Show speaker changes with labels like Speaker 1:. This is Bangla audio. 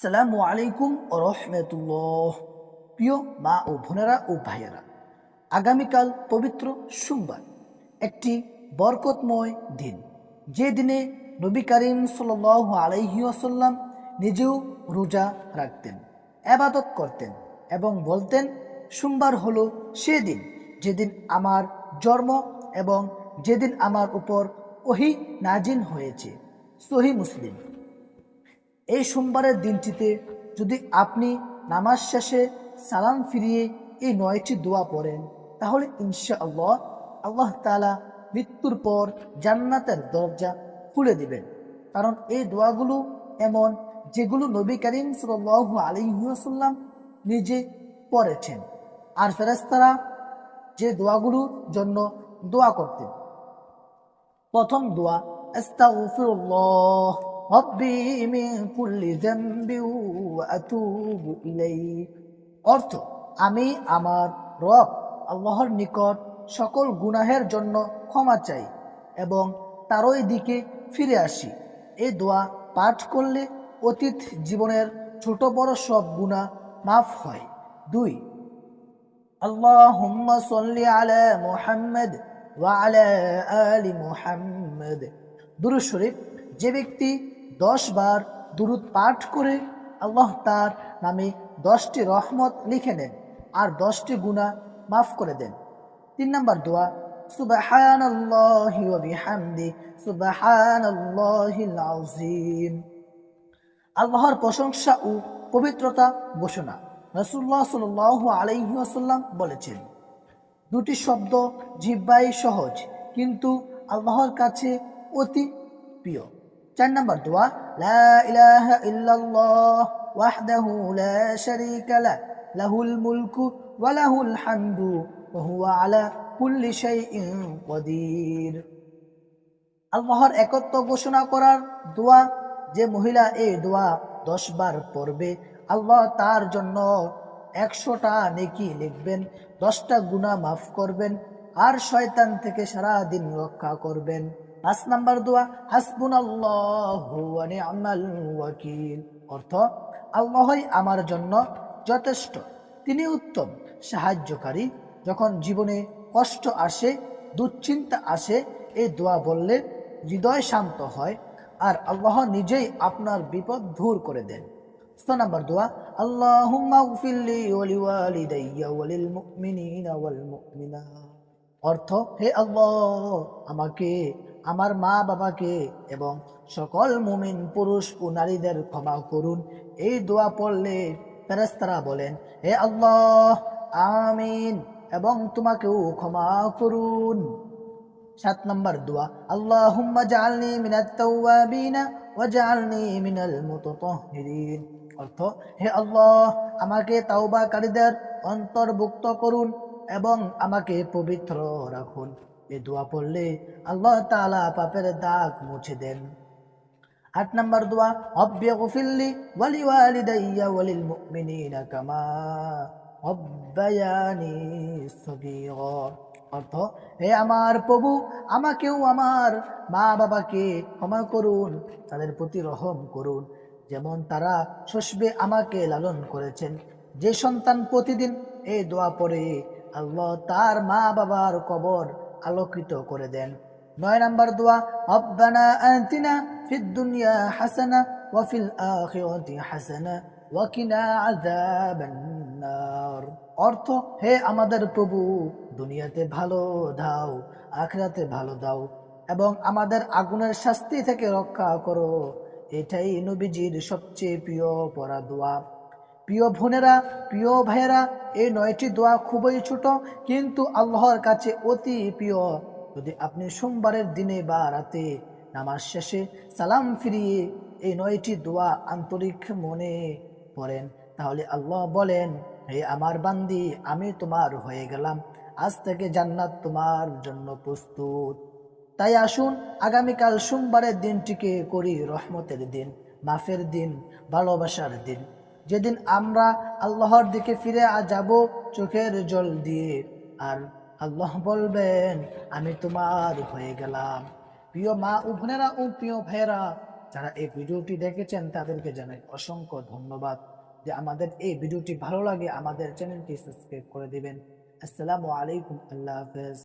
Speaker 1: আসসালামু আলাইকুম রহমতুল্লাহ। প্রিয় মা ও বোনেরা ও ভাইয়েরা, আগামীকাল পবিত্র সোমবার, একটি বরকতময় দিন। যে দিনে নবী করিম সাল আলাইহি আসাল্লাম নিজেও রোজা রাখতেন আবাদত করতেন এবং বলতেন, সোমবার হলো সেদিন যেদিন আমার জন্ম এবং যেদিন আমার উপর ওহি নাজিন হয়েছে। সহি মুসলিম। এই সোমবারের দিনটিতে যদি আপনি নামাজ শেষে সালাম ফিরিয়ে এই নয়টি দোয়া পড়েন, তাহলে ইনশা আল্লাহ আল্লাহ তালা মৃত্যুর পর জান্নাতের দরজা খুলে দিবেন। কারণ এই দোয়াগুলো এমন যেগুলো নবী করিম সাল আলিহাসাল্লাম নিজে পড়েছেন। আর ফেরেস্তারা যে দোয়াগুলোর জন্য দোয়া করতেন। প্রথম দোয়া, আস্তাগফিরুল্লাহ। রব্বি মিন কুল্লি যামবি ওয়া আতুবু ইলাইহি অর্থ আমি আমার রব আল্লাহর নিকট সকল গুনাহের জন্য ক্ষমা চাই এবং তারই দিকে ফিরে আসি এই দোয়া পাঠ করলে অতীত জীবনের ছোট বড় সব গুনাহ মাফ হয় দুই اللهم صل على محمد وعلى آل محمد দুরুদ শরীফ যে ব্যক্তি দশ বার দুরুদ পাঠ করে আল্লাহ তার নামে দশটি রহমত লিখে নেন আর দশটি গুণা মাফ করে দেন। তিন নম্বর দোয়া সুবাহান বিহামদি সুবাহান আল্লাহর প্রশংসা ও পবিত্রতা ঘোষণা। রসুল্লাহ সাল আলাইসাল্লাম বলেছেন, দুটি শব্দ জিব্বাই সহজ, কিন্তু আল্লাহর কাছে অতি প্রিয়। চার নম্বর দোয়া, লা ইলাহা ইল্লাল্লাহ ওয়াহদাহু লা শারীকা লা, লাহুল মুলকু ওয়া লাহুল হামদু ওয়া হুয়া আলা কুল্লি শাইইন কদির. আল্লাহর একত্ব ঘোষণা করার দোয়া, যে মহিলা এই দোয়া দশ বার পড়বে, আল্লাহ তার জন্য একশোটা নেকি লিখবেন, দশটা গুণা মাফ করবেন, আর শয়তান থেকে সারা দিন রক্ষা করবেন। পাঁচ নাম্বার দোয়া হাসবুন আল্লাহ ওয়াকিল। অর্থ, আল্লাহই আমার জন্য যথেষ্ট, তিনি উত্তম, সাহায্যকারী। যখন জীবনে কষ্ট আসে, দুশ্চিন্তা আসে, এই দোয়া বললে হৃদয় শান্ত হয়, আর আল্লাহ নিজেই আপনার বিপদ দূর করে দেন। ছ নাম্বার দোয়া মুমিনাত। অর্থ, হে আল্লাহ, আমাকে আমার মা বাবাকে এবং সকল মুমিন পুরুষ ও নারীদের ক্ষমা করুন। এই দোয়া পড়লে ফেরেস্তারা বলেন, হে আল্লাহ, আমিন। এবং তোমাকেও ক্ষমা করুন। সাত নম্বর দোয়া, আল্লাহুম্মা জাআলনি মিনাত তাওয়াবিনা ওয়া জাআলনি মিনাল মুতাতাহহিরিন অর্থ, হে আল্লাহ, আমাকে তাওবাকারীদের অন্তর্ভুক্ত করুন এবং আমাকে পবিত্র রাখুন। এ দোয়া পড়লে আল্লাহ তালা পাপের দাগ মুছে দেন। আট নম্বর দোয়া অব্বে গফিল্লি ওয়ালি ওয়ালিদাইয়া ওয়ালিল মুমিনিনা কামা অব্বায়ানি সগীরা। অর্থ, হে আমার প্রভু, আমাকেও আমার মা বাবাকে ক্ষমা করুন, তাদের প্রতি রহম করুন। যেমন তারা শস্বে আমাকে লালন করেছেন। যে সন্তান প্রতিদিন এই দোয়া পড়ে, আল্লাহ তার মা বাবার কবর আলোকিত করে দেন। নয় নাম্বার দোয়া, রব্বানা হাসানা হাসানা অর্থ, হে আমাদের প্রভু, দুনিয়াতে ভালো দাও, আখরাতে ভালো দাও এবং আমাদের আগুনের শাস্তি থেকে রক্ষা করো। এটাই নবীজির সবচেয়ে প্রিয় পড়া দোয়া প্রিয় বোনেরা, প্রিয় ভাইয়েরা, এই নয়টি দোয়া খুবই ছোট, কিন্তু আল্লাহর কাছে অতি প্রিয়। যদি আপনি সোমবারের দিনে বা রাতে নামাজ শেষে সালাম ফিরিয়ে এই নয়টি দোয়া আন্তরিক মনে পড়েন তাহলে আল্লাহ বলেন, হে আমার বান্দি, আমি তোমার হয়ে গেলাম। আজ থেকে জান্নাত তোমার জন্য প্রস্তুত। তাই আসুন, আগামীকাল সোমবারের দিনটিকে করি রহমতের দিন, মাফের দিন, ভালোবাসার দিন। যেদিন আমরা আল্লাহর দিকে ফিরে যাব চোখের জল দিয়ে। আর আল্লাহ বলবেন, আমি তোমার হয়ে গেলাম। প্রিয় মা ও বোনেরা ও প্রিয় ভাইয়েরা, যারা এই ভিডিওটি দেখেছেন, তাদেরকে জানাই অসংখ্য ধন্যবাদ যে আমাদের এই ভিডিওটি ভালো লাগে। আমাদের চ্যানেলটি সাবস্ক্রাইব করে দিবেন। আসসালামু আলাইকুম। আল্লাহ হাফেজ।